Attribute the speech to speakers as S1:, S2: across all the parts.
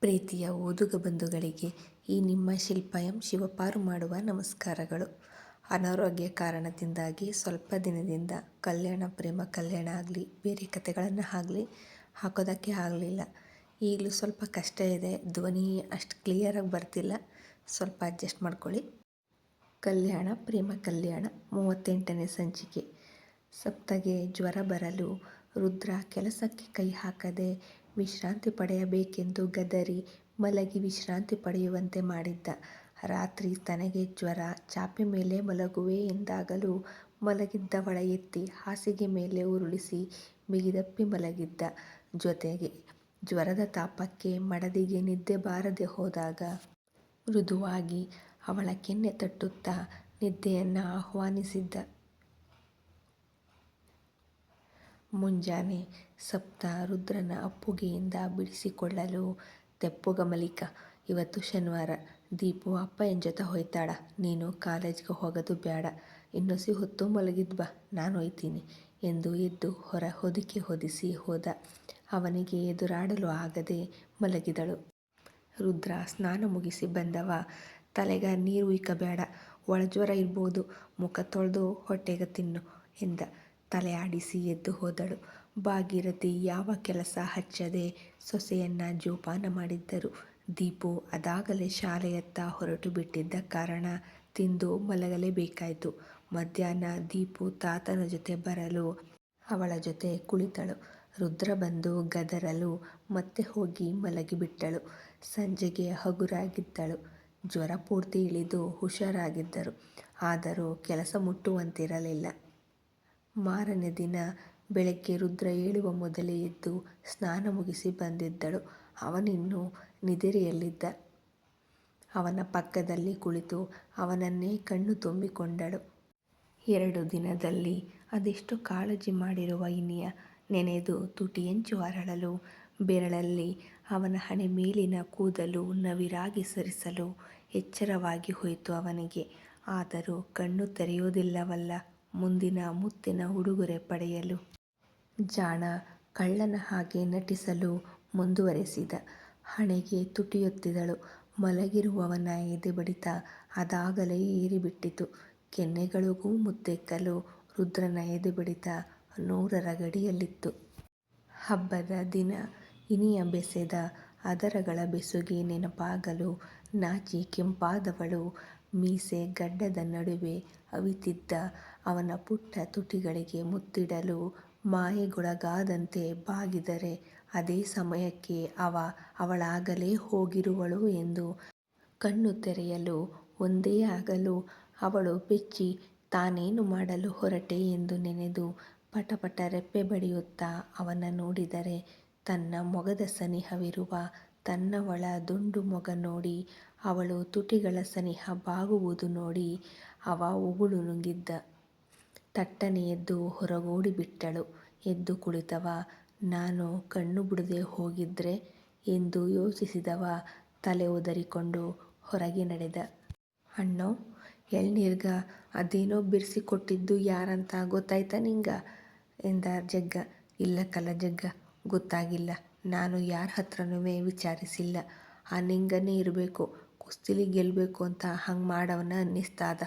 S1: ಪ್ರೀತಿಯ ಓದುಗ ಬಂಧುಗಳಿಗೆ ಈ ನಿಮ್ಮ ಶಿಲ್ಪ ಎಂ ಶಿವಪಾರು ಮಾಡುವ ನಮಸ್ಕಾರಗಳು. ಅನಾರೋಗ್ಯ ಕಾರಣದಿಂದಾಗಿ ಸ್ವಲ್ಪ ದಿನದಿಂದ ಕಲ್ಯಾಣ ಪ್ರೇಮ ಕಲ್ಯಾಣ ಆಗಲಿ, ಬೇರೆ ಕಥೆಗಳನ್ನು ಆಗಲಿ, ಹಾಕೋದಕ್ಕೆ ಆಗಲಿಲ್ಲ. ಈಗಲೂ ಸ್ವಲ್ಪ ಕಷ್ಟ ಇದೆ, ಧ್ವನಿ ಅಷ್ಟು ಕ್ಲಿಯರಾಗಿ ಬರ್ತಿಲ್ಲ. ಸ್ವಲ್ಪ ಅಡ್ಜಸ್ಟ್ ಮಾಡ್ಕೊಳ್ಳಿ. ಕಲ್ಯಾಣ ಪ್ರೇಮ ಕಲ್ಯಾಣ, ಮೂವತ್ತೆಂಟನೇ ಸಂಚಿಕೆ. ಸಪ್ತಗೆ ಜ್ವರ ಬರಲು, ರುದ್ರ ಕೆಲಸಕ್ಕೆ ಕೈ ಹಾಕದೆ ವಿಶ್ರಾಂತಿ ಪಡೆಯಬೇಕೆಂದು ಗದರಿ ಮಲಗಿ ವಿಶ್ರಾಂತಿ ಪಡೆಯುವಂತೆ ಮಾಡಿದ್ದ. ರಾತ್ರಿ ತನಗೆ ಜ್ವರ, ಚಾಪೆ ಮೇಲೆ ಮಲಗುವೆ ಎಂದಾಗಲೂ ಮಲಗಿದ್ದವಳ ಎತ್ತಿ ಹಾಸಿಗೆ ಮೇಲೆ ಉರುಳಿಸಿ ಬಿಗಿದಪ್ಪಿ ಮಲಗಿದ್ದ. ಜೊತೆಗೆ ಜ್ವರದ ತಾಪಕ್ಕೆ ಮಡದಿಗೆ ನಿದ್ದೆ ಬಾರದೆ ಹೋದಾಗ ಮೃದುವಾಗಿ ಅವಳ ಕೆನ್ನೆ ತಟ್ಟುತ್ತಾ ನಿದ್ದೆಯನ್ನು ಆಹ್ವಾನಿಸಿದ್ದ. ಮುಂಜಾನೆ ಸಪ್ತ ರುದ್ರನ ಅಪ್ಪುಗೆಯಿಂದ ಬಿಡಿಸಿಕೊಳ್ಳಲು ತೆಪ್ಪುಗಮಲಿಕ ಇವತ್ತು ಶನಿವಾರ ದೀಪು ಅಪ್ಪಯ್ಯನ ಜೊತೆ ಹೋಯ್ತಾಳ ನೀನು ಕಾಲೇಜ್ಗೆ ಹೋಗೋದು ಬೇಡ ಇನ್ನೊಸಿ ಹೊತ್ತು ಮಲಗಿದ್ ಬಾ, ನಾನು ಹೋಯ್ತೀನಿ ಎಂದು ಎದ್ದು ಹೊರ ಹೊದಿಕೆ ಹೊದಿಸಿ ಹೋದ. ಅವನಿಗೆ ಎದುರಾಡಲು ಆಗದೆ ಮಲಗಿದಳು. ರುದ್ರ, ಸ್ನಾನ ಮುಗಿಸಿ ಬಂದವ ತಲೆಗ ನೀರು ಇಕ್ಕಬೇಡ ಒಳಜ್ವರ ಇರ್ಬೋದು ಮುಖ ತೊಳೆದು ಹೊಟ್ಟೆಗೆ ತಿನ್ನು ಎಂದ. ತಲೆ ಆಡಿಸಿ ಎದ್ದು ಹೋದಳು. ಭಾಗೀರಥಿ, ಯಾವ ಕೆಲಸ ಹಚ್ಚದೆ ಸೊಸೆಯನ್ನ ಜೋಪಾನ ಮಾಡಿದ್ದರು. ದೀಪು ಅದಾಗಲೇ ಶಾಲೆಯತ್ತ ಹೊರಟು ಬಿಟ್ಟಿದ್ದ ಕಾರಣ ತಿಂದು ಮಲಗಲೇಬೇಕಾಯಿತು ಮಧ್ಯಾಹ್ನ ದೀಪು ತಾತನ ಜೊತೆ ಬರಲು ಅವಳ ಜೊತೆ ಕುಳಿತಳು. ರುದ್ರ ಬಂದು ಗದರಲು ಮತ್ತೆ ಹೋಗಿ ಮಲಗಿಬಿಟ್ಟಳು. ಸಂಜೆಗೆ ಹಗುರಾಗಿದ್ದಳು. ಜ್ವರ ಪೂರ್ತಿ ಇಳಿದು ಹುಷಾರಾಗಿದ್ದರು. ಆದರೂ ಕೆಲಸ ಮುಟ್ಟುವಂತಿರಲಿಲ್ಲ. ಮಾರನೆ ದಿನ ಬೆಳಗ್ಗೆ ರುದ್ರ ಏಳುವ ಮೊದಲೇ ಎದ್ದು ಸ್ನಾನ ಮುಗಿಸಿ ಬಂದಿದ್ದಳು. ಅವನಿನ್ನೂ ನಿದಿರೆಯಲ್ಲಿದ್ದ ಅವನ ಪಕ್ಕದಲ್ಲಿ ಕುಳಿತು ಅವನನ್ನೇ ಕಣ್ಣು ತುಂಬಿಕೊಂಡಳು. ಎರಡು ದಿನದಲ್ಲಿ ಅದೆಷ್ಟು ಕಾಳಜಿ ಮಾಡಿರುವ ಇನಿಯ ನೆನೆದು ತುಟಿಯಂಚು ಅರಳಲು ಬೆರಳಲ್ಲಿ ಅವನ ಹಣೆ ಮೇಲಿನ ಕೂದಲು ನವಿರಾಗಿ ಸರಿಸಲು ಎಚ್ಚರವಾಗಿ ಹೋಯಿತು ಅವನಿಗೆ. ಆದರೂ ಕಣ್ಣು ತೆರೆಯೋದಿಲ್ಲವಲ್ಲ ಮುಂದಿನ ಮುತ್ತಿನ ಉಡುಗೊರೆ ಪಡೆಯಲು. ಜಾಣ ಕಳ್ಳನ ಹಾಗೆ ನಟಿಸಲು ಮುಂದುವರೆಸಿದ. ಹಣೆಗೆ ತುಟಿಯುತ್ತಿದ್ದಳು ಮಲಗಿರುವವನ ಎದೆಬಡಿತ ಅದಾಗಲೇ ಏರಿಬಿಟ್ಟಿತು. ಕೆನ್ನೆಗಳಿಗೂ ಮುತ್ತೆಕ್ಕಲು ರುದ್ರನ ಎದೆಬಡಿತ ನೂರರ ಗಡಿಯಲ್ಲಿತ್ತು. ಹಬ್ಬದ ದಿನ ಇನಿಯ ಬೆಸೆದ ಅದರಗಳ ಬೆಸುಗೆ ನೆನಪಾಗಲು ನಾಚಿ ಕೆಂಪಾದವಳು ಮೀಸೆ ಗಡ್ಡದ ನಡುವೆ ಅವಿತಿದ್ದ ಅವನ ಪುಟ್ಟ ತುಟಿಗಳಿಗೆ ಮುತ್ತಿಡಲು ಮಾಯೆಗೊಳಗಾದಂತೆ ಬಾಗಿದರೆ, ಅದೇ ಸಮಯಕ್ಕೆ ಅವ ಅವಳಾಗಲೇ ಹೋಗಿರುವಳು ಎಂದು ಕಣ್ಣು ತೆರೆಯಲು ಒಂದೇ ಆಗಲು ಅವಳು ಬೆಚ್ಚಿ, ತಾನೇನು ಮಾಡಲು ಹೊರಟೆ ಎಂದು ನೆನೆದು ಪಟಪಟ ರೆಪ್ಪೆ ಬಡಿಯುತ್ತಾ ಅವನ ನೋಡಿದರೆ ತನ್ನ ಮೊಗದ ಸನಿಹವಿರುವ ತನ್ನವಳ ದುಂಡು ಮೊಗ ನೋಡಿ ಅವಳು ತುಟಿಗಳ ಸನಿಹ ಬಾಗುವುದು ನೋಡಿ ಅವ ಉಗುಳು ನುಂಗಿದ್ದ. ಥಟ್ಟನೆ ಎದ್ದು ಹೊರಗೋಡಿಬಿಟ್ಟಳು. ಎದ್ದು ಕುಳಿತವ ನಾನು ಕಣ್ಣು ಬಿಡದೆ ಹೋಗಿದ್ರೆ ಎಂದು ಯೋಚಿಸಿದವ ತಲೆ ಒದರಿಕೊಂಡು ಹೊರಗೆ ನಡೆದ. ಅಣ್ಣೋ, ಎಳ್ನೀರ್ಗ, ಅದೇನೋ ಬಿರ್ಸಿ ಕೊಟ್ಟಿದ್ದು ಯಾರಂತ ಗೊತ್ತಾಯ್ತ ನಿಂಗ ಎಂದ ಜಗ್ಗ. ಇಲ್ಲ ಕಲ ಜಗ್ಗ, ಗೊತ್ತಾಗಿಲ್ಲ ನಾನು ಯಾರ ಹತ್ರನೂ ವಿಚಾರಿಸಿಲ್ಲ ಆ ನಿಂಗನೇ ಇರಬೇಕು ಕುಸ್ತಿಲಿ ಗೆಲ್ಲಬೇಕು ಅಂತ ಹಂಗೆ ಮಾಡವನ ಅನ್ನಿಸ್ತಾದ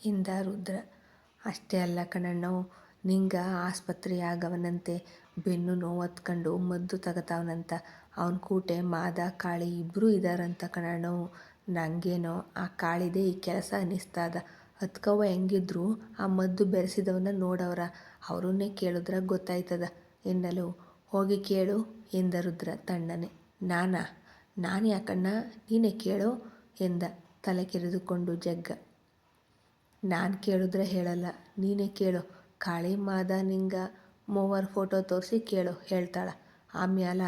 S1: ಎಂದ ರುದ್ರ. ಅಷ್ಟೇ ಅಲ್ಲ ಕಣಣ್ಣೋ, ನಿಂಗ ಆಸ್ಪತ್ರೆಯಾಗವನಂತೆ ಬೆನ್ನು ನೋವತ್ಕೊಂಡು ಮದ್ದು ತಗತಾವನಂತ. ಅವನ ಕೂಟೆ ಮಾದ, ಕಾಳಿ ಇಬ್ಬರೂ ಇದಾರಂತ ಕಣಣ್ಣೋ. ನಂಗೇನೋ ಆ ಕಾಳಿದೆ ಈ ಕೆಲಸ ಅನ್ನಿಸ್ತಾದ. ಹತ್ಕವ ಹೆಂಗಿದ್ರು ಆ ಮದ್ದು ಬೆರೆಸಿದವನ್ನ ನೋಡವ್ರ. ಅವರನ್ನೇ ಕೇಳಿದ್ರ ಗೊತ್ತಾಯ್ತದ. ಎನ್ನಲು. ಹೋಗಿ ಕೇಳು ಎಂದ ರುದ್ರ ತಣ್ಣನೆ. ನಾನಾ? ನಾನು ಯಾಕಣ್ಣ ನೀನೇ ಕೇಳು ಎಂದ ತಲೆ ಕೆರೆದುಕೊಂಡು ಜಗ್ಗ. ನಾನ್ ಕೇಳಿದ್ರೆ ಹೇಳಲ್ಲ. ನೀನೇ ಕೇಳು. ಕಾಳಿ ಮಾದ ನಿಂಗ ಮೂವರ್ ಫೋಟೋ ತೋರಿಸಿ ಕೇಳು, ಹೇಳ್ತಾಳೆ. ಆಮ್ಯಾಲ,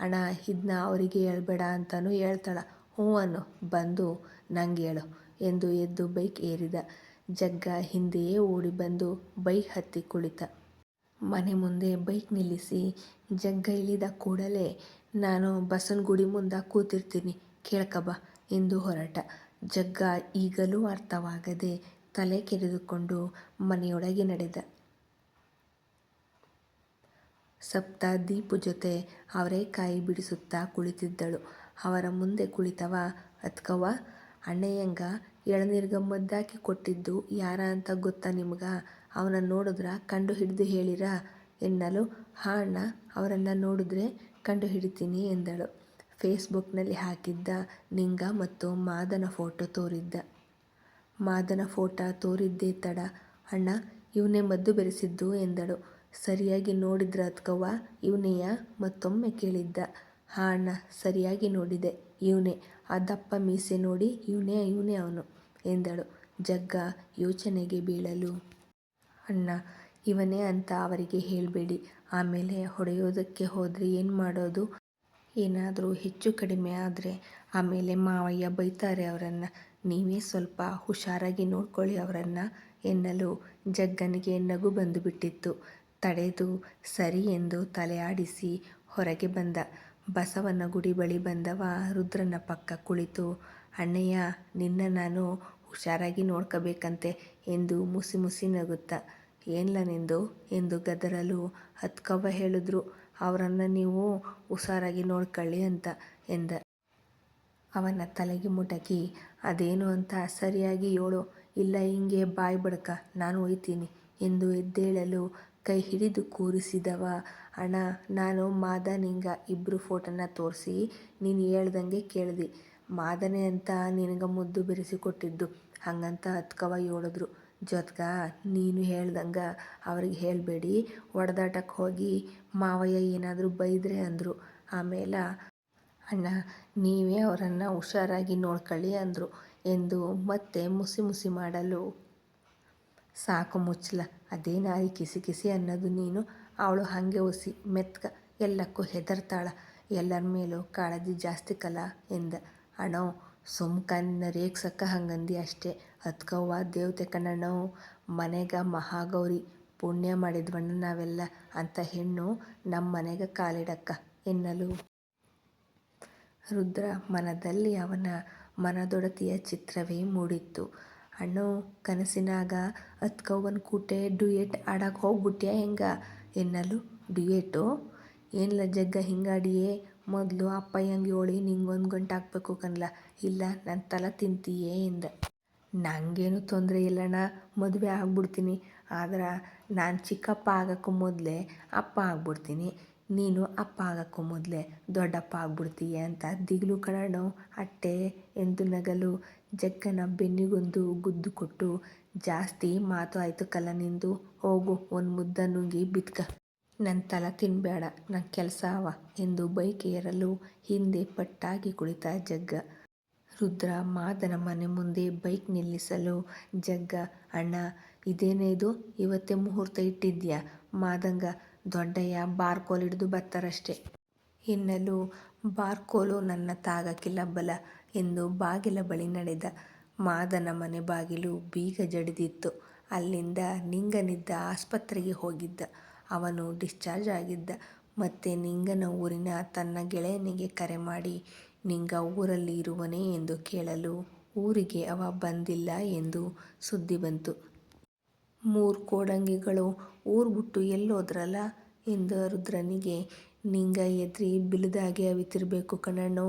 S1: ಅಣ್ಣ ಇದನ್ನ ಅವರಿಗೆ ಹೇಳ್ಬೇಡ ಅಂತಲೂ ಹೇಳ್ತಾಳೆ. ಹ್ಞೂ ಅನ್ನು. ಬಂದು ಹೇಳು. ಎಂದು ಎದ್ದು ಬೈಕ್ ಏರಿದ. ಜಗ್ಗ ಹಿಂದೆಯೇ ಓಡಿ ಬಂದು ಬೈಕ್ ಹತ್ತಿ ಕುಳಿತ. ಮನೆ ಮುಂದೆ ಬೈಕ್ ನಿಲ್ಲಿಸಿ ಜಗ್ಗ ಇಳಿದ ಕೂಡಲೇ, ನಾನು ಬಸವನ್ ಗುಡಿ ಮುಂದೆ ಕೂತಿರ್ತೀನಿ. ಕೇಳ್ಕಬ, ಎಂದು ಹೊರಟ. ಜಗ್ಗ ಈಗಲೂ ಅರ್ಥವಾಗದೆ ತಲೆ ಕೆರೆದುಕೊಂಡು ಮನೆಯೊಳಗೆ ನಡೆದ. ಸಪ್ತ ದೀಪು ಜೊತೆ ಅವರೇಕಾಯಿ ಬಿಡಿಸುತ್ತಾ ಕುಳಿತಿದ್ದಳು. ಅವರ ಮುಂದೆ ಕುಳಿತವ ಅತ್ಕವ ಅಣ್ಣಯ್ಯಂಗ, ಎಳನಿರ್ಗಮ್ಮದ್ದಾಕಿ ಮದ್ದಾಕಿ ಕೊಟ್ಟಿದ್ದು ಯಾರ ಅಂತ ಗೊತ್ತ ನಿಮ್ಗ ಅವನ ನೋಡಿದ್ರ ಕಂಡು ಹಿಡಿದು ಹೇಳಿರ ಎನ್ನಲು, ಹಾ ಅಣ್ಣ, ಅವರನ್ನು ನೋಡಿದ್ರೆ ಕಂಡು ಹಿಡಿತೀನಿ ಎಂದಳು. ಫೇಸ್ಬುಕ್ನಲ್ಲಿ ಹಾಕಿದ್ದ ನಿಂಗ ಮತ್ತು ಮಾದನ ಫೋಟೋ ತೋರಿದ್ದ. ಮಾದನ ಫೋಟೋ ತೋರಿದ್ದೇ ತಡ. ಅಣ್ಣ, ಇವನೇ ಮದ್ದು ಬೆರೆಸಿದ್ದು ಎಂದಳು. ಸರಿಯಾಗಿ ನೋಡಿದ್ರ ಅತ್ಕವ್ವ ಇವ್ನೆಯ? ಮತ್ತೊಮ್ಮೆ ಕೇಳಿದ್ದ. ಹಾ ಅಣ್ಣ, ಸರಿಯಾಗಿ ನೋಡಿದೆ. ಇವನೇ. ಆ ದಪ್ಪ ಮೀಸೆ ನೋಡಿ ಇವನೇ ಇವನೇ ಅವನು ಎಂದಳು. ಜಗ್ಗ ಯೋಚನೆಗೆ ಬೀಳಲು. ಅಣ್ಣ, ಇವನೇ ಅಂತ ಅವರಿಗೆ ಹೇಳಬೇಡಿ. ಆಮೇಲೆ ಹೊಡೆಯೋದಕ್ಕೆ ಹೋದರೆ ಏನು ಮಾಡೋದು? ಏನಾದರೂ ಹೆಚ್ಚು ಕಡಿಮೆ ಆದರೆ. ಆಮೇಲೆ ಮಾವಯ್ಯ ಬೈತಾರೆ ಅವ್ರನ್ನ. ನೀವೇ ಸ್ವಲ್ಪ ಹುಷಾರಾಗಿ ನೋಡ್ಕೊಳ್ಳಿ ಅವರನ್ನು ಎನ್ನಲು ಜಗ್ಗನಿಗೆ ನಗು ಬಂದುಬಿಟ್ಟಿತ್ತು. ತಡೆದು ಸರಿ ಎಂದು ತಲೆಯಾಡಿಸಿ ಹೊರಗೆ ಬಂದ. ಬಸವನ ಗುಡಿ ಬಳಿ ಬಂದವ ರುದ್ರನ ಪಕ್ಕ ಕುಳಿತು, ಅಣ್ಣಯ್ಯ, ನಿನ್ನ ನಾನು ಹುಷಾರಾಗಿ ನೋಡ್ಕೋಬೇಕಂತೆ ಎಂದು ಮುಸಿ ಮುಸಿ ನಗುತ್ತ. ಏನ್ಲ ನಿಂದು ಎಂದು ಗದರಲು ಹತ್ಕವ್ವ ಹೇಳಿದ್ರು ಅವರನ್ನು ನೀವು ಹುಷಾರಾಗಿ ನೋಡ್ಕೊಳ್ಳಿ ಅಂತ ಎಂದ. ಅವನ ತಲೆಗೆ ಮುಟಕಿ, ಅದೇನು ಅಂತ ಸರಿಯಾಗಿ ಹೇಳು. ಇಲ್ಲ, ಹಿಂಗೆ ಬಾಯ್ ಬಡ್ಕ, ನಾನು ಒಯ್ತೀನಿ ಎಂದು ಎದ್ದೇಳಲು ಕೈ ಹಿಡಿದು ಕೂರಿಸಿದವ. ಅಣ್ಣ, ನಾನು ಮಾದನಿಂಗ ಇಬ್ಬರು ಫೋಟೋನ ತೋರಿಸಿ, ನೀನು ಹೇಳ್ದಂಗೆ ಕೇಳ್ದಿ. ಮಾದನೆ ಅಂತ ನಿನಗೆ ಮುದ್ದು ಬೆರೆಸಿಕೊಟ್ಟಿದ್ದು ಹಂಗಂತ ಹತ್ಕವ ಹೇಳಿದ್ರು. ಜೊತ್ಗ ನೀನು ಹೇಳ್ದಂಗೆ ಅವ್ರಿಗೆ ಹೇಳಬೇಡಿ. ಹೊಡೆದಾಟಕ್ಕೆ ಹೋಗಿ ಮಾವಯ್ಯ ಏನಾದರೂ ಬೈದ್ರೆ ಅಂದರು. ಆಮೇಲ ಅಣ್ಣ, ನೀವೇ ಅವರನ್ನು ಹುಷಾರಾಗಿ ನೋಡ್ಕೊಳ್ಳಿ ಅಂದರು ಎಂದು ಮತ್ತೆ ಮುಸಿ ಮುಸಿ ಮಾಡಲು. ಸಾಕು ಮುಚ್ಚಲ ಅದೇ ನಾಯಿ ಕಿಸಿ ಕಿಸಿ ಅನ್ನೋದು ನೀನು. ಅವಳು ಹಾಗೆ ಒಸಿ, ಮೆತ್ಕ, ಎಲ್ಲಕ್ಕೂ ಹೆದರ್ತಾಳ. ಎಲ್ಲರ ಮೇಲೂ ಕಾಳಜಿ ಜಾಸ್ತಿ ಕಲ ಎಂದ. ಅಣೋ ಸುಮ್ಕನ್ನ ರೇಗ್ಸಕ್ಕ ರೇಗ್ಸಕ ಹಂಗಂದಿ ಅಷ್ಟೇ. ಹತ್ಕವ್ವ ದೇವತೆ ಕಣ್ಣಣ್ಣ, ಮನೆಗ ಮಹಾಗೌರಿ, ಪುಣ್ಯ ಮಾಡಿದ್ವಣ್ಣ ನಾವೆಲ್ಲ. ಅಂತ ಹೆಣ್ಣು ನಮ್ಮ ಮನೆಗ ಕಾಲಿಡಕ್ಕ ಎನ್ನಲು. ರುದ್ರ ಮನದಲ್ಲಿ ಅವನ ಮನದೊಡತಿಯ ಚಿತ್ರವೇ ಮೂಡಿತ್ತು. ಅಣ್ಣು, ಕನಸಿನಾಗ ಅತ್ಕವ್ವನ್ ಕೂಟೆ ಡುಯೆಟ್ ಆಡಕ್ಕೆ ಹೋಗ್ಬುಟ್ಯಾ ಹೆಂಗ? ಎನ್ನಲು. ಡುಯೆಟು? ಏನಿಲ್ಲ ಜಗ್ಗ ಹಿಂಗಾಡಿಯೇ? ಮೊದಲು ಅಪ್ಪಯ್ಯಂಗೆ ಹೇಳಿ ನಿಂಗೊಂದು ಗಂಟಾಕ್ಬೇಕು ಕನ್ಲ ಇಲ್ಲ ನನ್ನ ತಲ ತಿಂತೀಯೇ? ಎಂದ. ನಂಗೇನು ತೊಂದರೆ ಇಲ್ಲಣ್ಣ, ಮದುವೆ ಆಗ್ಬಿಡ್ತೀನಿ. ಆದ್ರೆ ನಾನು ಚಿಕ್ಕಪ್ಪ ಆಗೋಕ್ಕೂ ಮೊದಲೇ ಅಪ್ಪ ಆಗ್ಬುಡ್ತೀನಿ. ನೀನು ಅಪ್ಪ ಆಗೋಕ್ಕೂ ಮೊದಲೇ ದೊಡ್ಡಪ್ಪ ಆಗ್ಬಿಡ್ತೀಯ ಅಂತ ದಿಗಿಲು ಕಣಣ್ಣೋ ಅಟ್ಟೆ ಎಂದು ನಗಲು ಜಗ್ಗನ ಬೆನ್ನಿಗೊಂದು ಗುದ್ದು ಕೊಟ್ಟು, ಜಾಸ್ತಿ ಮಾತು ಆಯಿತು ಕಲ ನಿಂದು, ಹೋಗು ಒಂದು ಮುದ್ದ ನುಂಗಿ ಬಿತ್ಕ. ನನ್ನ ತಲ ತಿನ್ಬೇಡ ನನ್ನ ಕೆಲಸ ಅವ ಎಂದು ಬೈಕ್ ಏರಲು ಹಿಂದೆ ಪಟ್ಟಾಗಿ ಕುಳಿತ ಜಗ್ಗ. ರುದ್ರ ಮಾದನ ಮನೆ ಮುಂದೆ ಬೈಕ್ ನಿಲ್ಲಿಸಲು, ಜಗ್ಗ, ಅಣ್ಣ, ಇದೇನೇ ಇದು? ಇವತ್ತೇ ಮುಹೂರ್ತ ಇಟ್ಟಿದ್ಯಾ? ಮಾದಂಗ ದೊಡ್ಡಯ್ಯ ಬಾರ್ಕೋಲ್ ಹಿಡಿದು ಬತ್ತರಷ್ಟೇ ಎನ್ನಲು ಬಾರ್ಕೋಲು ನನ್ನ ತಾಗಕಿಲ್ಲ ಬಲ ಎಂದು ಬಾಗಿಲ ಬಳಿ ನಡೆದ. ಮಾದನ ಮನೆ ಬಾಗಿಲು ಬೀಗ ಜಡಿದಿತ್ತು. ಅಲ್ಲಿಂದ ನಿಂಗನಿದ್ದ ಆಸ್ಪತ್ರೆಗೆ ಹೋಗಿದ್ದ. ಅವನು ಡಿಸ್ಚಾರ್ಜ್ ಆಗಿದ್ದ. ಮತ್ತೆ ನಿಂಗನ ಊರಿನ ತನ್ನ ಗೆಳೆಯನಿಗೆ ಕರೆ ಮಾಡಿ, ನಿಂಗ ಊರಲ್ಲಿ ಇರುವನೇ ಎಂದು ಕೇಳಲು ಊರಿಗೆ ಅವ ಬಂದಿಲ್ಲ ಎಂದು ಸುದ್ದಿ ಬಂತು. ಮೂರು ಕೋಡಂಗಿಗಳು ಊರು ಬಿಟ್ಟು ಎಲ್ಲೋದ್ರಲ ಎಂದ ರುದ್ರನಿಗೆ, ನಿಂಗ ಎದ್ರಿ ಬಿಲ್ದಾಗೆ ಅವಿತಿರ್ಬೇಕು ಕಣ್ಣನು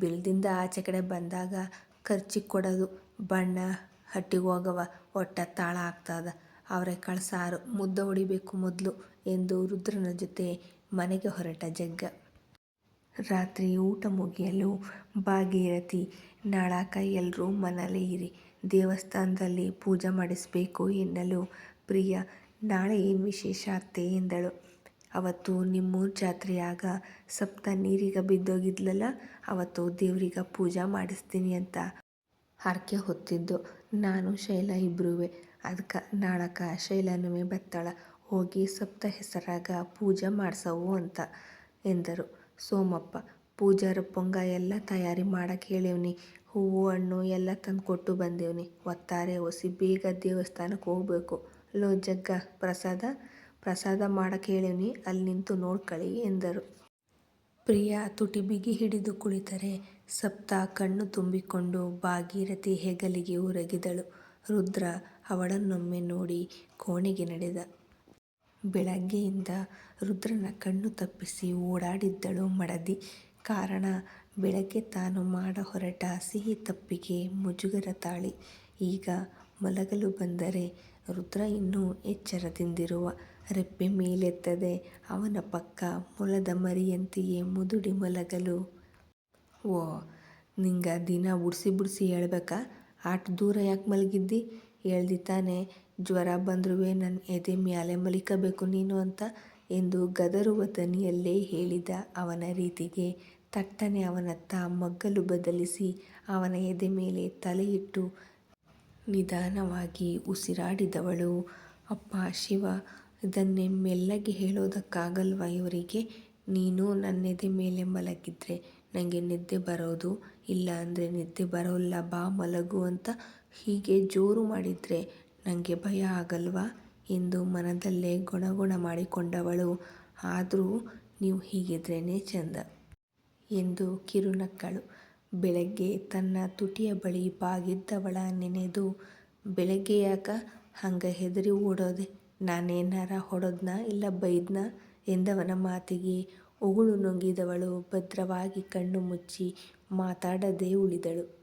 S1: ಬಿಲ್ದಿಂದ ಆಚೆ ಕಡೆ ಬಂದಾಗ ಖರ್ಚಿಗೆ ಕೊಡೋದು ಬಣ್ಣ ಹಟ್ಟಿಹೋಗವ ಒಟ್ಟ ತಾಳ ಆಗ್ತದ ಅವರೇ ಸಾರು ಮುದ್ದ ಹೊಡಿಬೇಕು ಮೊದಲು ಎಂದು ರುದ್ರನ ಜೊತೆ ಮನೆಗೆ ಹೊರಟ ಜಗ್ಗ. ರಾತ್ರಿ ಊಟ ಮುಗಿಯಲು ಭಾಗೀರಥಿ, ನಾಳಾಕ ಎಲ್ಲರೂ ಮನೇಲೇ ಇರಿ ದೇವಸ್ಥಾನದಲ್ಲಿ ಪೂಜೆ ಮಾಡಿಸ್ಬೇಕು ಎನ್ನಲು ಪ್ರಿಯ, ನಾಳೆ ಏನು ವಿಶೇಷ ಅತ್ತೆ ಎಂದಳು. ಅವತ್ತು ನಿಮ್ಮೂರು ಜಾತ್ರೆಯಾಗ ಸಪ್ತ ನೀರಿಗ ಬಿದ್ದೋಗಿದ್ಲಲ್ಲ, ಅವತ್ತು ದೇವ್ರಿಗ ಪೂಜಾ ಮಾಡಿಸ್ತೀನಿ ಅಂತ ಹರ್ಕೆ ಹೊತ್ತಿದ್ದು. ನಾನು ಶೈಲ ಇಬ್ರುವೆ. ಅದಕ್ಕೆ ನಾಳಕ ಶೈಲನುವೆ ಬತ್ತಾಳ. ಹೋಗಿ ಸಪ್ತ ಹೆಸರಾಗ ಪೂಜಾ ಮಾಡಿಸವು ಅಂತ ಎಂದರು. ಸೋಮಪ್ಪ. ಪೂಜಾರ ಪೊಂಗ ಎಲ್ಲ ತಯಾರಿ ಮಾಡಕ್ಕೆ ಹೇಳೇವ್ನಿ. ಹೂವು, ಹಣ್ಣು ಎಲ್ಲ ತಂದು ಕೊಟ್ಟು ಬಂದೇವ್ನಿ. ಒತ್ತಾರೆ ಒಸಿ ಬೇಗ ದೇವಸ್ಥಾನಕ್ಕೆ ಹೋಗಬೇಕು. ಲೋ ಜಗ್ಗ ಪ್ರಸಾದ. ಪ್ರಸಾದ ಮಾಡ ಕೇಳೀನಿ ಅಲ್ಲಿ ನಿಂತು ನೋಡ್ಕಳಿ ಎಂದರು. ಪ್ರಿಯಾ ತುಟಿ ಬಿಗಿ ಹಿಡಿದು ಕುಳಿತರೆ ಸಪ್ತ ಕಣ್ಣು ತುಂಬಿಕೊಂಡು ಭಾಗೀರಥಿ ಹೆಗಲಿಗೆ ಉರಗಿದಳು ರುದ್ರ ಅವಳನ್ನೊಮ್ಮೆ ನೋಡಿ ಕೋಣೆಗೆ ನಡೆದ. ಬೆಳಗ್ಗೆಯಿಂದ ರುದ್ರನ ಕಣ್ಣು ತಪ್ಪಿಸಿ ಓಡಾಡಿದ್ದಳು ಮಡದಿ. ಕಾರಣ, ಬೆಳಗ್ಗೆ ತಾನು ಮಾಡ ಹೊರಟ ಸಿಹಿ ತಪ್ಪಿಗೆ ಮುಜುಗರ ತಾಳಿ. ಈಗ ಮಲಗಲು ಬಂದರೆ ರುದ್ರ ಇನ್ನೂ ಎಚ್ಚರದಿಂದಿರುವ. ರೆಪ್ಪೆ ಮೇಲೆತ್ತದೆ, ಅವನ ಪಕ್ಕ ಮೊಲದ ಮರಿಯಂತೆಯೇ ಮುದುಡಿ ಮಲಗಲು. "ಓ, ನಿಂಗ ದಿನ ಬುಡ್ಸಿ ಬುಡಿಸಿ ಹೇಳ್ಬೇಕಾ? ಆಟ ದೂರ ಯಾಕೆ ಮಲಗಿದ್ದಿ? ಹೇಳ್ದಿ ತಾನೆ ಜ್ವರ ಬಂದ್ರೂ ನನ್ನ ಎದೆ ಮ್ಯಾಲೆ ಮಲಿಕಬೇಕು ನೀನು ಅಂತ" ಎಂದು ಗದರುವ ದನಿಯಲ್ಲೇ ಹೇಳಿದ ಅವನ ರೀತಿಗೆ. ತಟ್ಟನೆ ಅವನತ್ತ ಮಗ್ಗಲು ಬದಲಿಸಿ ಅವನ ಎದೆ ಮೇಲೆ ತಲೆಯಿಟ್ಟು ನಿಧಾನವಾಗಿ ಉಸಿರಾಡಿದವಳು. ಅಪ್ಪ ಶಿವ ಇದನ್ನೇ ಮೆಲ್ಲಗೆ ಹೇಳೋದಕ್ಕಾಗಲ್ವಾ ಇವರಿಗೆ? ನೀನು ನನ್ನೆದೆ ಮೇಲೆ ಮಲಗಿದ್ರೆ ನನಗೆ ನಿದ್ದೆ ಬರೋದು ಇಲ್ಲ ಅಂದರೆ ನಿದ್ದೆ ಬರೋಲ್ಲ, ಬಾ ಮಲಗು ಅಂತ ಹೀಗೆ ಜೋರು ಮಾಡಿದರೆ ನನಗೆ ಭಯ ಆಗಲ್ವಾ" ಎಂದು ಮನದಲ್ಲೇ ಗುಣಗುಣ ಮಾಡಿಕೊಂಡವಳು. ಆದರೂ ನೀವು ಹೀಗಿದ್ರೇ ಚೆಂದ" ಎಂದು ಕಿರುನಕ್ಕಳು. ಬೆಳಗ್ಗೆ ತನ್ನ ತುಟಿಯ ಬಳಿ ಬಾಗಿದ್ದವಳ ನೆನೆದು "ಬೆಳಗ್ಗೆಯಾಕ ಹಂಗ ಹೆದರಿ ಓಡೋದೆ. ನಾನೇನರ ಹೊಡೆದ್ನ ಇಲ್ಲ ಬೈದ್ನ ಎಂದವನ ಮಾತಿಗೆ ಉಗುಳು ನುಂಗಿದವಳು ಭದ್ರವಾಗಿ ಕಣ್ಣು ಮುಚ್ಚಿ ಮಾತಾಡದೆ ಉಳಿದಳು.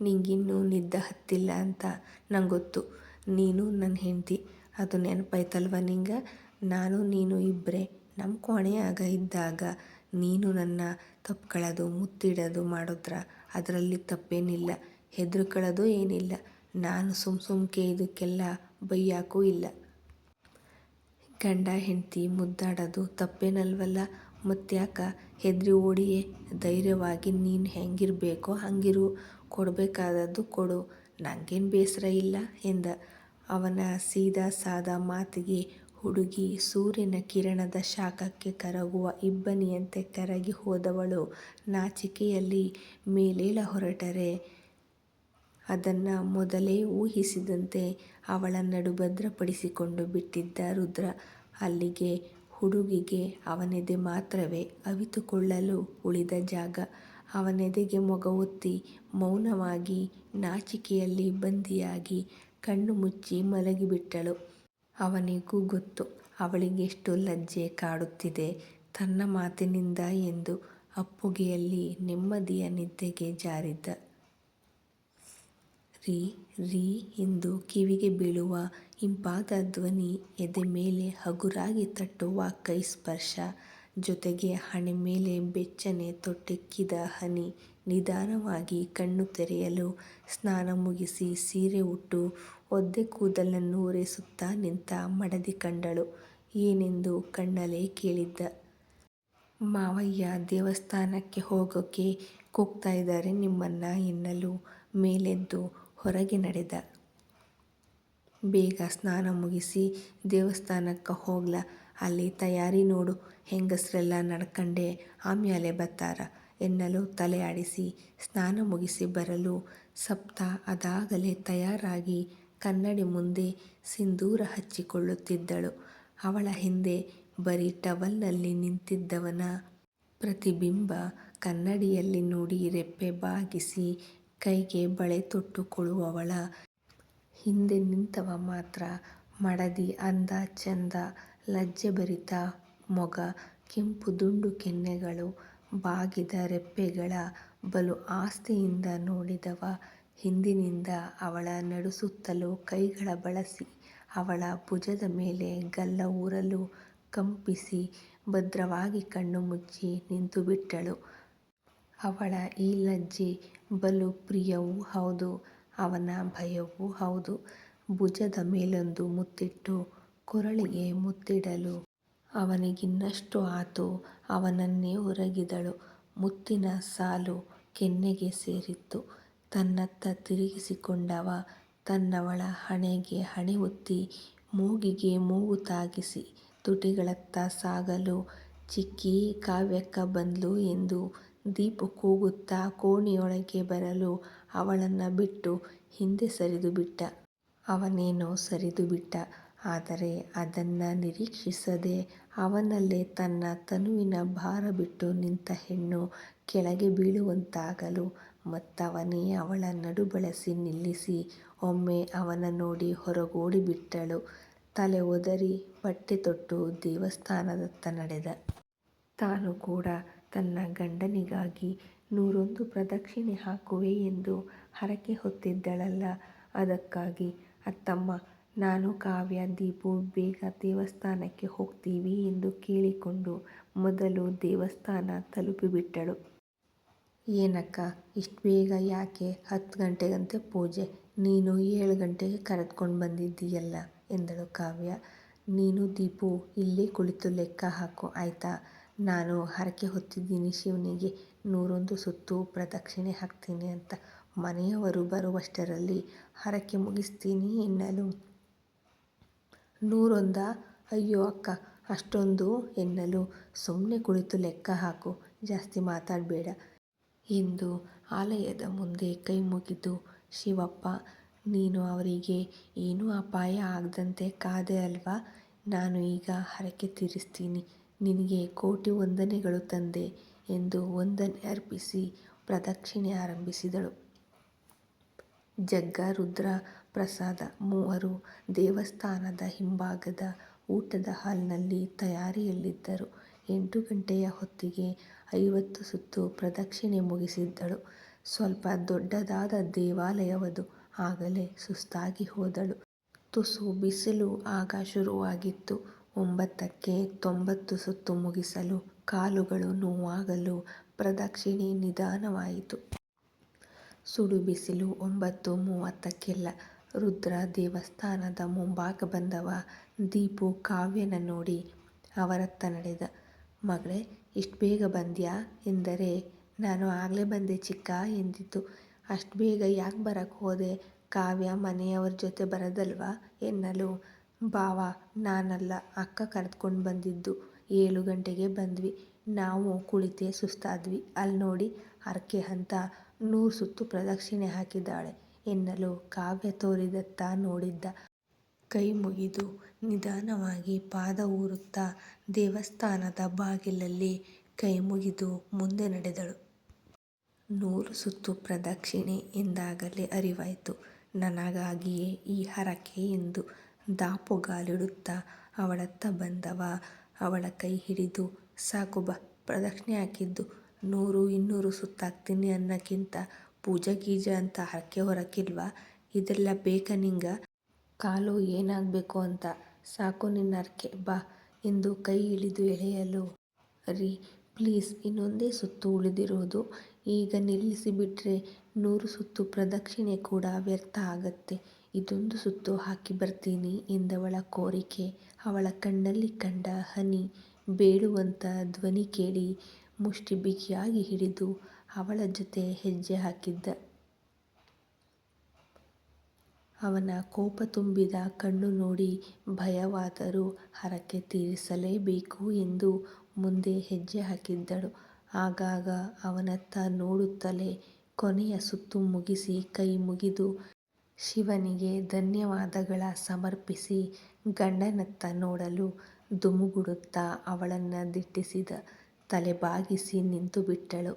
S1: "ನಿಂಗಿನ್ನೂ ನಿದ್ದ ಹತ್ತಿಲ್ಲ ಅಂತ ನಂಗೊತ್ತು. ನೀನು ನನ್ನ ಹೆಂಡತಿ, ಅದು ನೆನಪಾಯ್ತಲ್ವ ನಿಂಗ? ನಾನು ನೀನು ಇಬ್ಬರೇ ನಮ್ಮ ಕೋಣೆಯಾಗ ಇದ್ದಾಗ ನೀನು ನನ್ನ ತಪ್ಕೊಳ್ಳೋದು ಮುತ್ತಿಡೋದು ಮಾಡೋದ್ರ? ಅದರಲ್ಲಿ ತಪ್ಪೇನಿಲ್ಲ. ಹೆದರ್ಕೊಳ್ಳೋದು ಏನಿಲ್ಲ. ನಾನು ಸುಮ್ ಸುಮ್ಕೆ ಇದುಕ್ಕೆಲ್ಲ ಬೈಯಾಕೂ ಇಲ್ಲ. ಗಂಡ, ಹೆಂಡತಿ, ಮುದ್ದಾಡೋದು ತಪ್ಪೇನಲ್ವಲ್ಲ ಮತ್ತ್ಯಾಕ ಹೆದ್ರಿ ಓಡಿಯೇ, ಧೈರ್ಯವಾಗಿ ನೀನು ಹೆಂಗಿರಬೇಕೋ ಹಂಗಿರು, ಕೊಡಬೇಕಾದದ್ದು ಕೊಡು ನನಗೇನು ಬೇಸರ ಇಲ್ಲ" ಎಂದ. ಅವನ ಸೀದಾ ಸಾದಾ ಮಾತಿಗೆ ಹುಡುಗಿ ಸೂರ್ಯನ ಕಿರಣದ ಶಾಖಕ್ಕೆ ಕರಗುವ ಇಬ್ಬನಿಯಂತೆ ಕರಗಿ ಹೋದವಳು ನಾಚಿಕೆಯಲ್ಲಿ ಮೇಲೇಳ ಹೊರಟರೆ ಅದನ್ನ ಮೊದಲೇ ಊಹಿಸಿದಂತೆ ಅವಳ ನಡು ಭದ್ರಪಡಿಸಿಕೊಂಡು ಬಿಟ್ಟಿದ್ದ ರುದ್ರ. ಅಲ್ಲಿಗೆ ಹುಡುಗಿಗೆ ಅವನೆದೆ ಮಾತ್ರವೇ ಅವಿತುಕೊಳ್ಳಲು ಉಳಿದ ಜಾಗ. ಅವನೆದೆಗೆ ಮೊಗವೊತ್ತಿ ಮೌನವಾಗಿ ನಾಚಿಕೆಯಲ್ಲಿ ಬಂದಿಯಾಗಿ ಕಣ್ಣು ಮುಚ್ಚಿ ಮಲಗಿಬಿಟ್ಟಳು. ಅವನಿಗೂ ಗೊತ್ತು ಅವಳಿಗೆಷ್ಟು ಲಜ್ಜೆ ಕಾಡುತ್ತಿದೆ ತನ್ನ ಮಾತಿನಿಂದ ಎಂದು ಅಪ್ಪುಗೆಯಲ್ಲಿ ನೆಮ್ಮದಿಯ ನಿದ್ದೆಗೆ ಜಾರಿದ. "ರೀ ರೀ" ಎಂದು ಕಿವಿಗೆ ಬೀಳುವ ಇಂಪಾದ ಧ್ವನಿ ಎದೆ ಮೇಲೆ ಹಗುರಾಗಿ ತಟ್ಟುವ ಕೈ ಸ್ಪರ್ಶ, ಜೊತೆಗೆ ಹಣೆ ಮೇಲೆ ಬೆಚ್ಚನೆ ತೊಟ್ಟೆಕ್ಕಿದ ಹನಿ ನಿಧಾನವಾಗಿ ಕಣ್ಣು ತೆರೆಯಲು ಸ್ನಾನ ಮುಗಿಸಿ ಸೀರೆ ಉಟ್ಟು ಒದ್ದೆ ಕೂದಲನ್ನು ಒರೆಸುತ್ತಾ ನಿಂತ ಮಡದಿ ಕಂಡಳು. ಏನೆಂದು ಕಣ್ಣಲೇ ಕೇಳಿದ್ದ "ಮಾವಯ್ಯ ದೇವಸ್ಥಾನಕ್ಕೆ ಹೋಗೋಕೆ ಕೂಗ್ತಾ ಇದ್ದಾರೆ ನಿಮ್ಮನ್ನ" ಎನ್ನಲು ಮೇಲೆದ್ದು ಹೊರಗೆ ನಡೆದ. "ಬೇಗ ಸ್ನಾನ ಮುಗಿಸಿ ದೇವಸ್ಥಾನಕ್ಕೆ ಹೋಗ್ಲ ಅಲ್ಲಿ ತಯಾರಿ ನೋಡು, ಹೆಂಗಸರೆಲ್ಲ ನಡ್ಕಂಡೆ, ಆಮ್ಯಾಲೆ ಬತ್ತಾರ" ಎನ್ನಲು ತಲೆ ಆಡಿಸಿ, ಸ್ನಾನ ಮುಗಿಸಿ ಬರಲು ಸಪ್ತ ಅದಾಗಲೇ ತಯಾರಾಗಿ ಕನ್ನಡಿ ಮುಂದೆ ಸಿಂಧೂರ ಹಚ್ಚಿಕೊಳ್ಳುತ್ತಿದ್ದಳು. ಅವಳ ಹಿಂದೆ ಬರೀ ಟವಲ್ನಲ್ಲಿ ನಿಂತಿದ್ದವನ ಪ್ರತಿಬಿಂಬ ಕನ್ನಡಿಯಲ್ಲಿ ನೋಡಿ ರೆಪ್ಪೆ ಬಾಗಿಸಿ ಕೈಗೆ ಬಳೆ ತೊಟ್ಟುಕೊಳ್ಳುವವಳ. ಹಿಂದೆ ನಿಂತವ ಮಾತ್ರ ಮಡದಿ ಅಂದ ಚಂದ ಲಜ್ಜೆಭರಿತ ಮೊಗ. ಕೆಂಪು ದುಂಡು ಕೆನ್ನೆಗಳು ಬಾಗಿದ ರೆಪ್ಪೆಗಳ ಬಲು ಆಸ್ತಿಯಿಂದ ನೋಡಿದವ. ಹಿಂದಿನಿಂದ ಅವಳ ನಡುಸುತ್ತಲೂ ಕೈಗಳ ಬಳಸಿ ಅವಳ ಭುಜದ ಮೇಲೆ ಗಲ್ಲ ಊರಲು ಕಂಪಿಸಿ ಭದ್ರವಾಗಿ ಕಣ್ಣು ಮುಚ್ಚಿ ನಿಂತುಬಿಟ್ಟಳು. ಅವಳ ಈ ಲಜ್ಜೆ ಬಲು ಪ್ರಿಯವೂ ಹೌದು, ಅವನ ಭಯವೂ ಹೌದು. ಭುಜದ ಮೇಲೊಂದು ಮುತ್ತಿಟ್ಟು ಕೊರಳಿಗೆ ಮುತ್ತಿಡಲು ಅವನಿಗಿನ್ನಷ್ಟು ಆತು, ಅವನನ್ನೇ ಒರಗಿದಳು. ಮುತ್ತಿನ ಸಾಲು ಕೆನ್ನೆಗೆ ಸೇರಿತ್ತು. ತನ್ನತ್ತ ತಿರುಗಿಸಿಕೊಂಡವ ತನ್ನವಳ ಹಣೆಗೆ ಹಣೆ ಒತ್ತಿ ಮೂಗಿಗೆ ಮೂಗು ತಾಗಿಸಿ ತುಟಿಗಳತ್ತ ಸಾಗಲು "ಚಿಕ್ಕಿ ಕಾವ್ಯಕ್ಕ ಬಂದ್ಲು" ಎಂದು ದೀಪು ಕೂಗುತ್ತಾ ಕೋಣೆಯೊಳಗೆ ಬರಲು ಅವಳನ್ನು ಬಿಟ್ಟು ಹಿಂದೆ ಸರಿದು ಬಿಟ್ಟ. ಅವನೇನೋ ಸರಿದು ಬಿಟ್ಟ. ಆದರೆ ಅದನ್ನ ನಿರೀಕ್ಷಿಸದೆ ಅವನಲ್ಲೇ ತನ್ನ ತನುವಿನ ಭಾರ ಬಿಟ್ಟು ನಿಂತ ಹೆಣ್ಣು ಕೆಳಗೆ ಬೀಳುವಂತಾಗಲು ಮತ್ತವನೇ ಅವಳ ನಡು ಬಳಸಿ ನಿಲ್ಲಿಸಿ ಒಮ್ಮೆ ಅವನ ನೋಡಿ ಹೊರಗೋಡಿಬಿಟ್ಟಳು. ತಲೆ ಒದರಿ ಬಟ್ಟೆ ತೊಟ್ಟು ದೇವಸ್ಥಾನದತ್ತ ನಡೆದ. ತಾನು ಕೂಡ ತನ್ನ ಗಂಡನಿಗಾಗಿ ನೂರೊಂದು ಪ್ರದಕ್ಷಿಣೆ ಹಾಕುವೆ ಎಂದು ಹರಕೆ ಹೊತ್ತಿದ್ದಳಲ್ಲ ಅದಕ್ಕಾಗಿ, ಅತ್ತಮ್ಮ, ನಾನು ಕಾವ್ಯ, ದೀಪು, ಬೇಗ ದೇವಸ್ಥಾನಕ್ಕೆ ಹೋಗ್ತೀವಿ ಎಂದು ಕೇಳಿಕೊಂಡು ಮೊದಲು ದೇವಸ್ಥಾನ ತಲುಪಿಬಿಟ್ಟಳು. ಏನಕ್ಕ, ಇಷ್ಟು ಬೇಗ ಯಾಕೆ ಹತ್ತು ಗಂಟೆಗಂತೆ ಪೂಜೆ ನೀನು ಏಳು ಗಂಟೆಗೆ ಕರೆದುಕೊಂಡು ಬಂದಿದ್ದೀಯಲ್ಲ ಎಂದಳು ಕಾವ್ಯ. ನೀನು ದೀಪು, ಇಲ್ಲೇ ಕುಳಿತು ಲೆಕ್ಕ ಹಾಕು, ಆಯ್ತಾ ನಾನು ಹರಕೆ ಹೊತ್ತಿದ್ದೀನಿ ಶಿವನಿಗೆ. ನೂರೊಂದು ಸುತ್ತು ಪ್ರದಕ್ಷಿಣೆ ಹಾಕ್ತೀನಿ ಅಂತ ಮನೆಯವರು ಬರುವಷ್ಟರಲ್ಲಿ ಹರಕೆ ಮುಗಿಸ್ತೀನಿ ಎನ್ನಲು. ನೂರೊಂದ, ಅಯ್ಯೋ ಅಕ್ಕ, ಅಷ್ಟೊಂದು ಎನ್ನಲು. ಸುಮ್ಮನೆ ಕುಳಿತು ಲೆಕ್ಕ ಹಾಕು, ಜಾಸ್ತಿ ಮಾತಾಡಬೇಡ. ಎಂದು ಆಲಯದ ಮುಂದೆ ಕೈ ಮುಗಿದು, ಶಿವಪ್ಪ, ನೀನು ಅವರಿಗೆ ಏನೂ ಅಪಾಯ ಆಗದಂತೆ ಕಾದೆ ಅಲ್ವಾ? ನಾನು ಈಗ ಹರಕೆ ತೀರಿಸ್ತೀನಿ. ನಿನಗೆ ಕೋಟಿ ವಂದನೆಗಳು ತಂದೆ ಎಂದು ವಂದನೆ ಅರ್ಪಿಸಿ ಪ್ರದಕ್ಷಿಣೆ ಆರಂಭಿಸಿದಳು. ಜಗ್ಗ ರುದ್ರ ಪ್ರಸಾದ ಮೂವರು ದೇವಸ್ಥಾನದ ಹಿಂಭಾಗದ ಊಟದ ಹಾಲ್ನಲ್ಲಿ ತಯಾರಿಯಲ್ಲಿದ್ದರು. ಎಂಟು ಗಂಟೆಯ ಹೊತ್ತಿಗೆ ಐವತ್ತು ಸುತ್ತು ಪ್ರದಕ್ಷಿಣೆ ಮುಗಿಸಿದ್ದಳು. ಸ್ವಲ್ಪ ದೊಡ್ಡದಾದ ದೇವಾಲಯವದು. ಆಗಲೇ ಸುಸ್ತಾಗಿ ಹೋದಳು. ತುಸು ಬಿಸಿಲು ಆಗ ಶುರುವಾಗಿತ್ತು. ಒಂಬತ್ತಕ್ಕೆ ತೊಂಬತ್ತು ಸುತ್ತು ಮುಗಿಸಲು ಕಾಲುಗಳು ನೋವಾಗಲು ಪ್ರದಕ್ಷಿಣೆ ನಿಧಾನವಾಯಿತು. ಸುಡು ಬಿಸಿಲು ಒಂಬತ್ತು ಮೂವತ್ತಕ್ಕೆಲ್ಲ ರುದ್ರ ದೇವಸ್ಥಾನದ ಮುಂಭಾಗ ಬಂದವ ದೀಪು ಕಾವ್ಯನ ನೋಡಿ ಅವರತ್ತ ನಡೆದ. ಮಗಳೇ, ಇಷ್ಟು ಬೇಗ ಬಂದ್ಯಾ ಎಂದರೆ, ನಾನು ಆಗ್ಲೇ ಬಂದೆ ಚಿಕ್ಕ ಎಂದಿತು. ಅಷ್ಟು ಬೇಗ ಯಾಕೆ ಬರಕ್ಕೆ ಹೋದೆ ಕಾವ್ಯ ಮನೆಯವರ ಜೊತೆ ಬರದಲ್ವಾ ಎನ್ನಲು ಭಾವ ನಾನಲ್ಲ, ಅಕ್ಕ ಕರೆದುಕೊಂಡು ಬಂದಿದ್ದು ಏಳು ಗಂಟೆಗೆ ಬಂದ್ವಿ ನಾವು ಕುಳಿತೇ ಸುಸ್ತಾದ್ವಿ ಅಲ್ಲಿ ನೋಡಿ ಹರಕೆ ಅಂತ ನೂರು ಸುತ್ತು ಪ್ರದಕ್ಷಿಣೆ ಹಾಕಿದ್ದಾಳೆ ಎನ್ನಲು ಕಾವ್ಯ ತೋರಿದತ್ತ ನೋಡಿದ್ದ. ಕೈ ಮುಗಿದು ನಿಧಾನವಾಗಿ ಪಾದ ಊರುತ್ತಾ ದೇವಸ್ಥಾನದ ಬಾಗಿಲಲ್ಲಿ ಕೈ ಮುಗಿದು ಮುಂದೆ ನಡೆದಳು. ನೂರು ಸುತ್ತು ಪ್ರದಕ್ಷಿಣೆ ಎಂದಾಗಲೇ ಅರಿವಾಯಿತು ನನಗಾಗಿಯೇ ಈ ಹರಕೆ ಎಂದು. ದಾಪುಗಾಲಿಡುತ್ತಾ ಅವಳತ್ತ ಬಂದವ. ಅವಳ ಕೈ ಹಿಡಿದು ಸಾಕು ಬಾ, ಪ್ರದಕ್ಷಿಣೆ ಹಾಕಿದ್ದು. ನೂರು, ಇನ್ನೂರು ಸುತ್ತಾಕ್ತೀನಿ ಅನ್ನಕ್ಕಿಂತ ಪೂಜಾ ಗೀಜಾ ಅಂತ ಹರಕೆ ಹೊರಕಿಲ್ವ? ಇದೆಲ್ಲ ಬೇಕ ನಿಂಗ? ಕಾಲು ಏನಾಗ್ಬೇಕು ಅಂತ. ಸಾಕು ನಿನ್ನ ಹರಕೆ, ಬಾ. ಎಂದು ಕೈ ಹಿಡಿದು ಎಳೆಯಲು. ರೀ, ಪ್ಲೀಸ್, ಇನ್ನೊಂದೇ ಸುತ್ತು ಉಳಿದಿರೋದು. ಈಗ ನಿಲ್ಲಿಸಿಬಿಟ್ರೆ ನೂರು ಸುತ್ತು ಪ್ರದಕ್ಷಿಣೆ ಕೂಡ ವ್ಯರ್ಥ ಆಗತ್ತೆ. ಇದೊಂದು ಸುತ್ತು ಹಾಕಿ ಬರ್ತೀನಿ ಎಂದವಳ ಕೋರಿಕೆ ಅವಳ ಕಣ್ಣಲ್ಲಿ ಕಂಡ ಹನಿ ಬೇಡುವಂತ ಧ್ವನಿ ಕೇಳಿ ಮುಷ್ಟಿ ಬಿಗಿಯಾಗಿ ಹಿಡಿದು ಅವಳ ಜೊತೆ ಹೆಜ್ಜೆ ಹಾಕಿದ್ದ. ಅವನ ಕೋಪ ತುಂಬಿದ ಕಣ್ಣು ನೋಡಿ ಭಯವಾದರೂ ಹರಕೆ ತೀರಿಸಲೇಬೇಕು ಎಂದು ಮುಂದೆ ಹೆಜ್ಜೆ ಹಾಕಿದ್ದಳು. ಆಗಾಗ ಅವನತ್ತ ನೋಡುತ್ತಲೇ ಕೊನೆಯ ಸುತ್ತು ಮುಗಿಸಿ ಕೈ ಮುಗಿದು ಶಿವನಿಗೆ ಧನ್ಯವಾದಗಳ ಸಮರ್ಪಿಸಿ ಗಂಡನತ್ತ ನೋಡಲು ದುಮುಗುಡುತ್ತಾ ಅವಳನ್ನ ದಿಟ್ಟಿಸಿದ. ತಲೆ ಬಾಗಿಸಿ ನಿಂತುಬಿಟ್ಟಳು.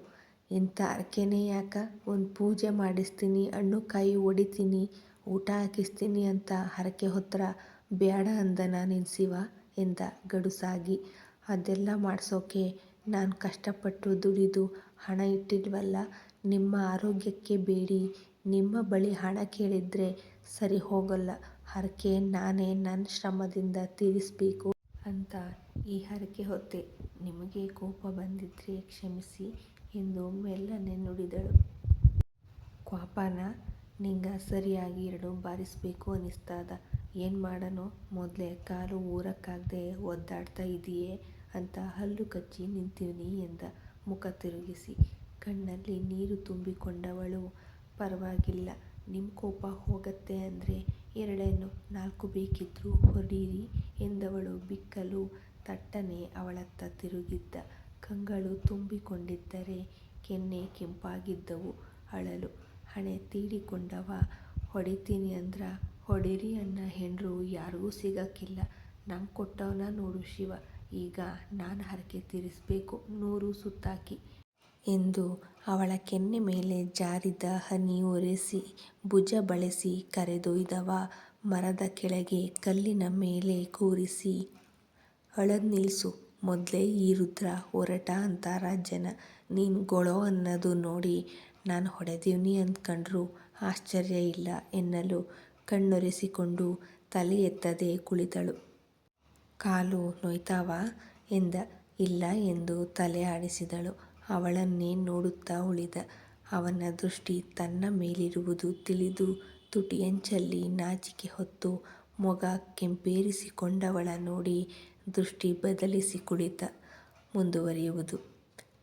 S1: ಇಂಥ ಹರಕೆನೇ ಯಾಕ ಒಂದು ಪೂಜೆ ಮಾಡಿಸ್ತೀನಿ, ಹಣ್ಣು ಕಾಯಿ ಒಡಿತೀನಿ, ಊಟ ಹಾಕಿಸ್ತೀನಿ ಅಂತ ಹರಕೆ ಹೊತ್ತರ ಬ್ಯಾಡ ಅಂದನಾ ನಿನ್ ಶಿವ ಎಂದ ಗಡುಸಾಗಿ. ಅದೆಲ್ಲ ಮಾಡಿಸೋಕೆ ನಾನು ಕಷ್ಟಪಟ್ಟು ದುಡಿದು ಹಣ ಇಟ್ಟಿಲ್ವಲ್ಲ, ನಿಮ್ಮ ಆರೋಗ್ಯಕ್ಕೆ ಬೇಡಿ ನಿಮ್ಮ ಬಳಿ ಹಣ ಕೇಳಿದ್ರೆ ಸರಿ ಹೋಗಲ್ಲ. ಹರಕೆ ನಾನೇ ನನ್ನ ಶ್ರಮದಿಂದ ತೀರಿಸ್ಬೇಕು ಅಂತ ಈ ಹರಕೆ ಹೊತ್ತೆ. ನಿಮಗೆ ಕೋಪ ಬಂದಿದ್ರೆ ಕ್ಷಮಿಸಿ ಎಂದು ಮೆಲ್ಲನೆ ನುಡಿದಳು. ಕ್ವಾಪಾನ ನಿಂಗ ಸರಿಯಾಗಿ ಎರಡು ಬಾರಿಸ್ಬೇಕು ಅನ್ನಿಸ್ತಾದ ಏನು ಮಾಡನೋ? ಮೊದಲೇ ಕಾಲು ಊರಕ್ಕಾಗದೆ ಒದ್ದಾಡ್ತಾ ಇದೀಯೆ ಅಂತ ಹಲ್ಲು ಕಚ್ಚಿ ನಿಂತಿವ್ನಿ ಎಂದ. ಮುಖ ತಿರುಗಿಸಿ. ಕಣ್ಣಲ್ಲಿ ನೀರು ತುಂಬಿಕೊಂಡವಳು. ಪರ್ವಾಗಿಲ್ಲ. ನಿಮ್ಮ ಕೋಪ ಹೋಗತ್ತೆ ಅಂದ್ರೆ ಎರಡೇನೋ ನಾಲ್ಕು ಬೇಕಿದ್ರೂ ಹೊಡೀರಿ ಎಂದವಳು ಬಿಕ್ಕಲು ತಟ್ಟನೆ ಅವಳತ್ತ ತಿರುಗಿದ್ದ. ಕಂಗಳು ತುಂಬಿಕೊಂಡಿದ್ದರೆ ಕೆನ್ನೆ ಕೆಂಪಾಗಿದ್ದವು ಅಳಲು. ಹಣೆ ತೀಡಿಕೊಂಡವ, ಹೊಡಿತೀನಿ ಅಂದ್ರ ಹೊಡೀರಿ ಅನ್ನ ಹೆಂಡ್ರು, ಯಾರಿಗೂ ಸಿಗಕ್ಕಿಲ್ಲ ನಂಗೆ ಕೊಟ್ಟವನ ನೋಡು ಶಿವ. ಈಗ ನಾನು ಹರಕೆ ತೀರಿಸ್ಬೇಕು, ನೂರು ಸುತ್ತಾಕಿ. ಎಂದು ಅವಳ ಕೆನ್ನೆ ಮೇಲೆ ಜಾರಿದ ಹನಿ ಒರೆಸಿ ಭುಜ ಬಳಸಿ ಕರೆದೊಯ್ದವ ಮರದ ಕೆಳಗೆ ಕಲ್ಲಿನ ಮೇಲೆ ಕೂರಿಸಿ, ಅಳದ್ ನಿಲ್ಸು, ಮೊದಲೇ ಈ ರುದ್ರ ಹೊರಟ ಅಂತಾರ ಜನ ನೀನು ಗೊಳೋ ಅನ್ನೋದು ನೋಡಿ ನಾನು ಹೊಡೆದೀವ್ನಿ ಅಂದ್ಕಂಡ್ರು ಆಶ್ಚರ್ಯ ಇಲ್ಲ ಎನ್ನಲು ಕಣ್ಣೊರೆಸಿಕೊಂಡು ತಲೆ ಎತ್ತದೆ ಕುಳಿತಳು. ಕಾಲು ನೋಯ್ತಾವಾ ಎಂದ. ಇಲ್ಲ ಎಂದು ತಲೆ ಆಡಿಸಿದಳು. ಅವಳನ್ನೇ ನೋಡುತ್ತಾ ಉಳಿದ. ಅವನ ದೃಷ್ಟಿ ತನ್ನ ಮೇಲಿರುವುದು ತಿಳಿದು ತುಟಿಯಂಚಲ್ಲಿ ನಾಚಿಕೆ ಹೊತ್ತು ಮೊಗ ಕೆಂಪೇರಿಸಿಕೊಂಡವಳ ನೋಡಿ ದೃಷ್ಟಿ ಬದಲಿಸಿ ಕುಳಿತ. ಮುಂದುವರಿಯುವುದು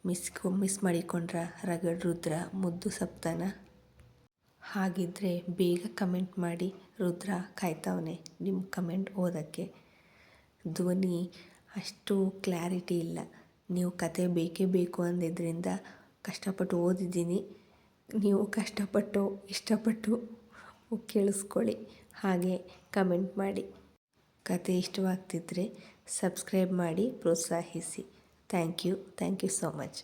S1: ಮಿಸ್ ಮಾಡಿಕೊಂಡ್ರ ರಗಡ್ ರುದ್ರ ಮುದ್ದು ಸಪ್ತನ ಹಾಗಿದ್ರೆ ಬೇಗ ಕಮೆಂಟ್ ಮಾಡಿ ರುದ್ರ ಕಾಯ್ತವ್ನೆ ನಿಮ್ಮ ಕಮೆಂಟ್ ಓದಕ್ಕೆ. ಧ್ವನಿ ಅಷ್ಟು ಕ್ಲಾರಿಟಿ ಇಲ್ಲ. ನೀವು ಕತೆ ಬೇಕೇ ಬೇಕು ಅಂದಿದ್ದರಿಂದ ಕಷ್ಟಪಟ್ಟು ಓದಿದ್ದೀನಿ. ನೀವು ಕಷ್ಟಪಟ್ಟು, ಇಷ್ಟಪಟ್ಟು ಕೇಳಿಸ್ಕೊಳ್ಳಿ ಹಾಗೆ ಕಮೆಂಟ್ ಮಾಡಿ. ಕತೆ ಇಷ್ಟವಾಗ್ತಿದ್ರೆ ಸಬ್ಸ್ಕ್ರೈಬ್ ಮಾಡಿ, ಪ್ರೋತ್ಸಾಹಿಸಿ. Thank you thank you so much